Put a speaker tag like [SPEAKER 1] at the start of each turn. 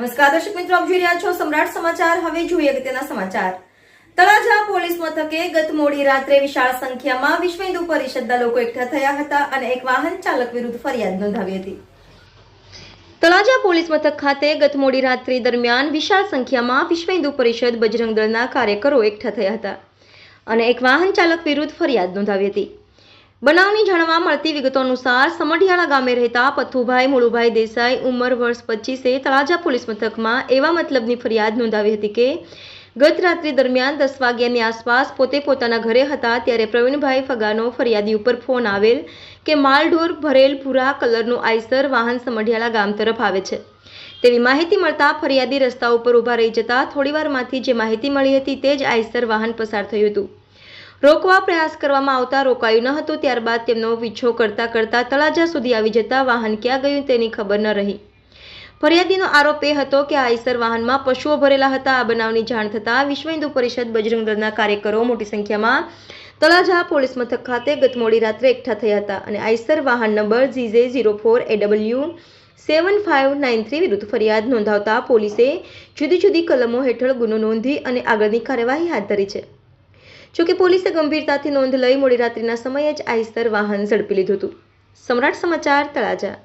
[SPEAKER 1] નમસ્કાર, દર્શક મિત્રો, આપ જોઈ રહ્યા છો સમ્રાટ સમાચાર. હવે જોઈએ અગત્યના સમાચાર. તળાજા પોલીસ મથકે ગત મોડી રાત્રે વિશાળ સંખ્યામાં વિશ્વ હિન્દુ પરિષદના લોકો એકઠા થયા હતા અને એક વાહન ચાલક વિરુદ્ધ ફરિયાદ નોંધાવી હતી. તળાજા પોલીસ મથક ખાતે ગત મોડી રાત્રિ દરમિયાન વિશાળ સંખ્યામાં વિશ્વ હિન્દુ પરિષદ બજરંગ દળના કાર્યકરો એકઠા થયા હતા અને એક વાહન ચાલક વિરુદ્ધ ફરિયાદ નોંધાવી હતી. બનાવની જાણવા મળતી વિગતો અનુસાર સમઢિયાળા ગામે રહેતા પથ્થુભાઈ મુળુભાઈ દેસાઈ ઉંમર વર્ષ પચીસે તળાજા પોલીસ મથકમાં એવા મતલબની ફરિયાદ નોંધાવી હતી કે ગત રાત્રિ દરમિયાન દસ વાગ્યાની આસપાસ પોતે પોતાના ઘરે હતા ત્યારે પ્રવીણભાઈ ફગાનો ફરિયાદી ઉપર ફોન આવેલ કે માલઢોર ભરેલ ભૂરા કલરનું આઈસર વાહન સમઢિયાળા ગામ તરફ આવે છે. તેવી માહિતી મળતા ફરિયાદી રસ્તા ઉપર ઊભા રહી જતા થોડીવારમાંથી જે માહિતી મળી હતી તે જ આઈસર વાહન પસાર થયું હતું. રોકવા પ્રયાસ કરવામાં આવતા રોકાયું ન હતું, ત્યારબાદ તેમનો પીછો કરતા કરતા તળાજા સુધી આવી જતા વાહન ક્યાં ગયું તેની ખબર ન રહી. ફરિયાદીનો આરોપ એ હતો કે આઈસર વાહનમાં પશુઓ ભરેલા હતા. આ બનાવની જાણ થતાં વિશ્વ હિન્દુ પરિષદ બજરંગ દળના કાર્યકરો મોટી સંખ્યામાં તળાજા પોલીસ મથક ખાતે ગત મોડી રાત્રે એકઠા થયા હતા અને આઈસર વાહન number ઝીઝે zero four A W seven five nine three વિરુદ્ધ ફરિયાદ નોંધાવતા પોલીસે જુદી જુદી કલમો હેઠળ ગુનો નોંધી અને આગળની કાર્યવાહી હાથ ધરી છે. જોકે પોલીસે ગંભીરતાથી નોંધ લઈ મોડી રાત્રિના સમયે જ આઈસર વાહન ઝડપી લીધું હતું. સમ્રાટ સમાચાર તળાજા.